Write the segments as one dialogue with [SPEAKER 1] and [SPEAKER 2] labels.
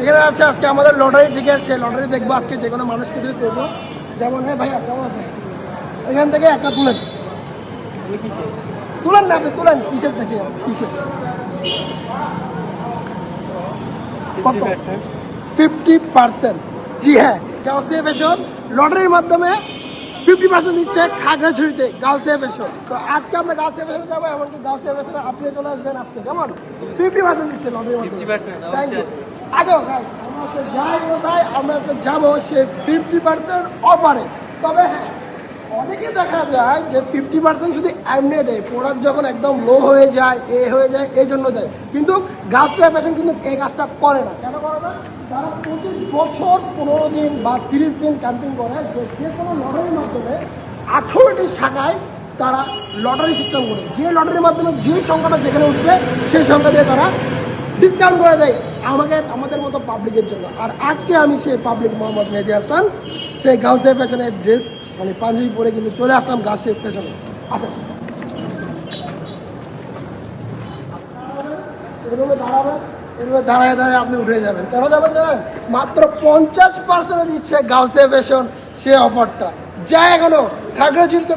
[SPEAKER 1] এখানে আছে আজকে আমাদের লটারি টিকিট সেই লটারি দেখব আজকে যে কোনো মানুষকে দিয়ে দেবো যেমন হ্যাঁ ভাইয়া কেমন আছে। এখান থেকে একটা তুলেন। তুলেন না আপনি তুলেন। কিসের থেকে? কিসের? কত? Fifty percent. জি হ্যাঁ গাউসিয়া ফ্যাশন লটারির মাধ্যমে ফিফটি পার্সেন্ট দিচ্ছে খাগড়াছড়িতে গাউসিয়া ফ্যাশন তো আজকে আমরা গাউসিয়া ফ্যাশন যাব এমনকি গাউসিয়া ফ্যাশনে আপনি চলে আসবেন আজকে। কেমন? ফিফটি পার্সেন্ট দিচ্ছে লটারির মাধ্যমে। থ্যাংক ইউ আসো আমরা আজকে যাই আমরা যাব সে ফিফটি পার্সেন্ট অফারে তবে হ্যাঁ অনেকে দেখা যায় যে ফিফটি পার্সেন্ট শুধু এমনি দেয় একদম লো হয়ে যায়, এ হয়ে যায়, এই জন্য যায় কিন্তু কিন্তু এই কাজটা করে না। কেন করে না? তারা বছর পনেরো দিন বা তিরিশ দিন ক্যাম্পিং করে, যে কোনো লটারির মাধ্যমে আঠেরোটি শাখায় তারা লটারি সিস্টেম করে। যে লটারির মাধ্যমে যে সংখ্যাটা যেখানে উঠবে, সেই সংখ্যা দিয়ে তারা ডিসকাউন্ট করে দেয়। আমাকে আমাদের মতো পাবলিকের জন্য। আর আজকে আমি সেই পাবলিক মোহাম্মদ মেহেদি হাসান, সেই গাউসে ফ্যাশনের ড্রেস মানে পাঞ্জাবি পরে কিন্তু চলে আসলাম গাউসে ফ্যাশনে আসেন। দাঁড়ায় দাঁড়ায় আপনি উঠে যাবেন। কেন যাবেন মাত্র পঞ্চাশ দিচ্ছে সে অফারটা এখনও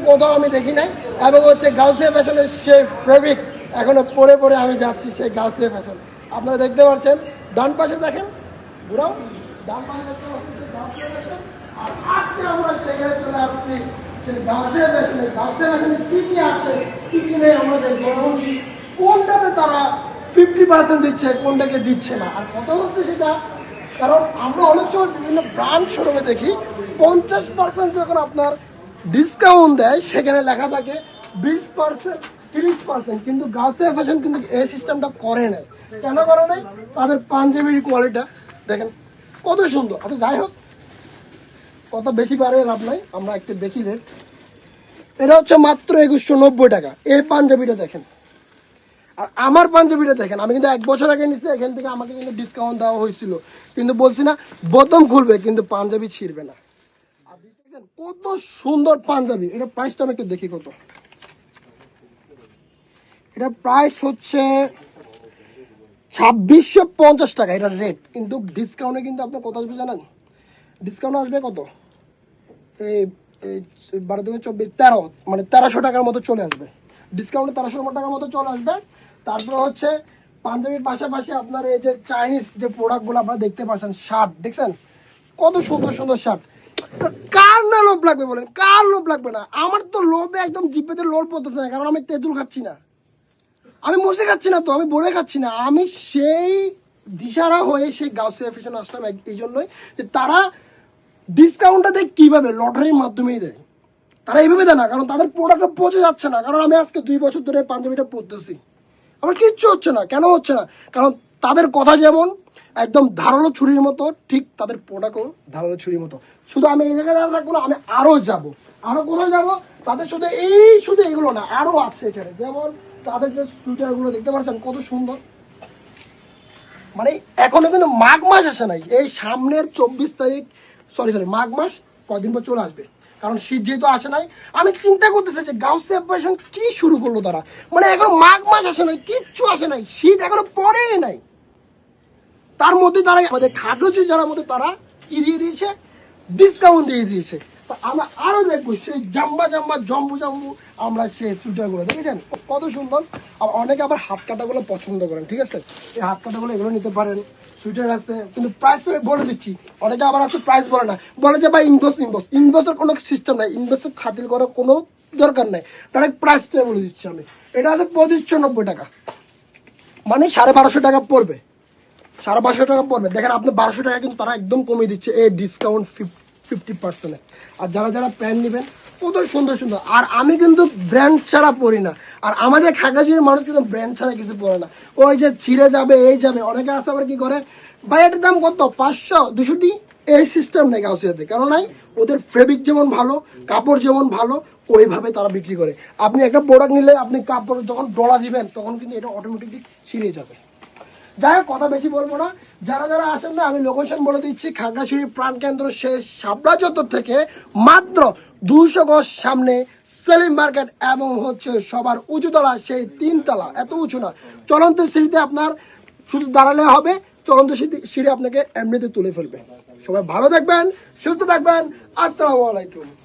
[SPEAKER 1] কোথাও আমি দেখি নাই, এবং হচ্ছে গাউসে ফ্যাশনের সে ফেব্রিক এখনও পরে পরে আমি যাচ্ছি সেই গাউসে ফ্যাশন আপনারা দেখতে পাচ্ছেন, ডান পাশে দেখেন, ঘুরাও, ডান পাশে দেখতে পাচ্ছেন যে আর আজকে আমরা সেখানে চলে আসছি সেই গাছের ফ্যাশনে গাউসে ফ্যাশনে কি কি আছে, কি কি নেই আমাদের এমনকি কোনটাতে তারা ফিফটি পার্সেন্ট দিচ্ছে, কোনটাকে দিচ্ছে না। আর কথা হচ্ছে সেটা, কারণ আমরা অনেক সময় বিভিন্ন ব্রান্ড শোরুমে দেখি, পঞ্চাশ পার্সেন্ট যখন আপনার ডিসকাউন্ট দেয়, সেখানে লেখা থাকে বিশ পার্সেন্ট তিরিশ পার্সেন্ট কিন্তু গাছে ফ্যাশন কিন্তু এই সিস্টেমটা করে নাই। কেন করে নাই? তাদের পাঞ্জাবির কোয়ালিটা দেখেন, কত সুন্দর। আচ্ছা যাই হোক কত বেশি পারে লাভ নাই, আমরা একটু দেখি রেট এটা হচ্ছে মাত্র একুশশো নব্বই টাকা। এই পাঞ্জাবিটা দেখেন। আর আমার পাঞ্জাবিটা দেখেন, আমি কিন্তু এক বছর আগে নিচ্ছি এখান থেকে আমাকে কিন্তু ডিসকাউন্ট দেওয়া হয়েছিল। কিন্তু বলছি না, বোতম খুলবে, কিন্তু পাঞ্জাবি ছিঁড়বে না। কত সুন্দর পাঞ্জাবি। এটা প্রাইসটা আমি একটু দেখি কত। এটা প্রাইস হচ্ছে ছাব্বিশশো পঞ্চাশ টাকা এটা রেট কিন্তু ডিসকাউন্টে কিন্তু আপনার কত আসবে জানেন? ডিসকাউন্ট আসবে কত? এই বারো থেকে চব্বিশ, তেরো মানে তেরোশো টাকার মতো চলে আসবে। ডিসকাউন্টে তেরোশো টাকার মতো চলে আসবে। তারপরে হচ্ছে পাঞ্জাবির পাশাপাশি আপনার এই যে চাইনিজ যে প্রোডাক্টগুলো আপনারা দেখতে পাচ্ছেন শার্ট দেখছেন? কত সুন্দর সুন্দর শার্ট কার না লোভ লাগবে বলেন? কার লোভ লাগবে না? আমার তো লোভে একদম জিপেতে লোভ পড়তেছে না, কারণ আমি তেঁতুল খাচ্ছি না। আমি মশে খাচ্ছি না তো, আমি বলে খাচ্ছি না। আমি সেই দিশারা হয়ে সেই গাউসিয়া ফ্যাশন আসলাম এই জন্যই যে তারা ডিসকাউন্টটা দেয় কীভাবে? লটারির মাধ্যমেই দেয়। তারা এইভাবে দেয় না, কারণ তাদের প্রোডাক্টটা পচে যাচ্ছে না। কারণ আমি আজকে দুই বছর ধরে পাঞ্জাবিটা পরতেছি। আমার কিচ্ছু হচ্ছে না, কেন হচ্ছে না? কারণ তাদের কথা যেমন একদম ধারালো ছুরির মতো, ঠিক তাদের প্রোডাক্টও ধারালো ছুরির মতো। শুধু আমি এই জায়গায় থাকব না, আমি আরও যাব। আরও কোথায় যাব? তাদের শুধু এই, শুধু এগুলো না আরও আছে এখানে। যেমন তাদের যে সুইটারগুলো দেখতে পাচ্ছেন কত সুন্দর। মানে এখনও কিন্তু মাঘ মাস আসে নাই। এই সামনের চব্বিশ তারিখ সরি সরি মাঘ মাস কদিন পর চলে আসবে। কারণ শীত যেহেতু আসে নাই, আমি চিন্তা করতেছি যে গাউসে অপারেশন কি শুরু করল তারা? মানে এখন মাঘ মাস আসে নাই, কিচ্ছু আসে নাই, শীত এখনও পরেই নাই। তার মধ্যে তারা আমাদের খাদ্য যারা মধ্যে তারা কি দিয়ে দিয়েছে ডিসকাউন্ট দিয়ে দিয়েছে। আমরা আরও দেখব, সেই জাম্বা জাম্বা, জম্বু জম্বু আমরা সেই সুইটারগুলো দেখেছেন? কত সুন্দর। আর অনেকে আবার হাত কাটাগুলো পছন্দ করেন, ঠিক আছে? এই হাত কাটাগুলো এগুলো নিতে পারেন সুইটার আছে, কিন্তু প্রাইস বলে দিচ্ছি। অনেকে আবার আছে প্রাইস বলে না। বলে যে, ভাই ইনভেস্ট ইনভেস্ট ইনভেস্টের কোনো সিস্টেম নাই। ইনভেস্টের খাতির করার কোনো দরকার নাই। ডাইরেক্ট প্রাইসটা বলে দিচ্ছি আমি। এটা আছে পঁচিশশো নব্বই টাকা। মানে সাড়ে বারোশো টাকা পড়বে। সাড়ে পাঁচশো টাকা পড়বে। দেখেন, আপনি বারোশো টাকা কিন্তু তারা একদম কমিয়ে দিচ্ছে। এই ডিসকাউন্ট ফিফটি পার্সেন্টে আর যারা যারা প্যান্ট নেবেন কত সুন্দর সুন্দর। আর আমি কিন্তু ব্র্যান্ড ছাড়া পরি না। আর আমাদের খাগাজির মানুষ কিন্তু ব্র্যান্ড ছাড়া কিছু পরে না। ওই যে ছিঁড়ে যাবে, এই যাবে। অনেকে আছে আবার কি করে? এটার দাম কত? পাঁচশো দুশোটি এই সিস্টেম নেই গাউসিয়াতে কেন নাই ওদের ফেব্রিক যেমন ভালো, কাপড় যেমন ভালো, ওইভাবে তারা বিক্রি করে। আপনি একটা প্রোডাক্ট নিলে আপনি কাপড় যখন ডলা দিবেন, তখন কিন্তু এটা অটোমেটিকলি ছিঁড়ে যাবে। যাই হোক, কথা বেশি বলব না। যারা যারা আসেন না, আমি লোকেশন বলে দিচ্ছি, খাগড়াছড়ি প্রাণকেন্দ্র শেষ, শাপলা চত্বর থেকে মাত্র দুশো গজ সামনে সেলিম মার্কেট এবং হচ্ছে সবার উঁচুতলা, সেই তিনতলা। এত উঁচু না। চলন্ত সিঁড়িতে আপনার শুধু দাঁড়ালে হবে, চলন্ত সিঁড়ি- সিঁড়ি আপনাকে এমনিতে তুলে ফেলবে। সবাই ভালো থাকবেন, সুস্থ থাকবেন। আসসালামু আলাইকুম।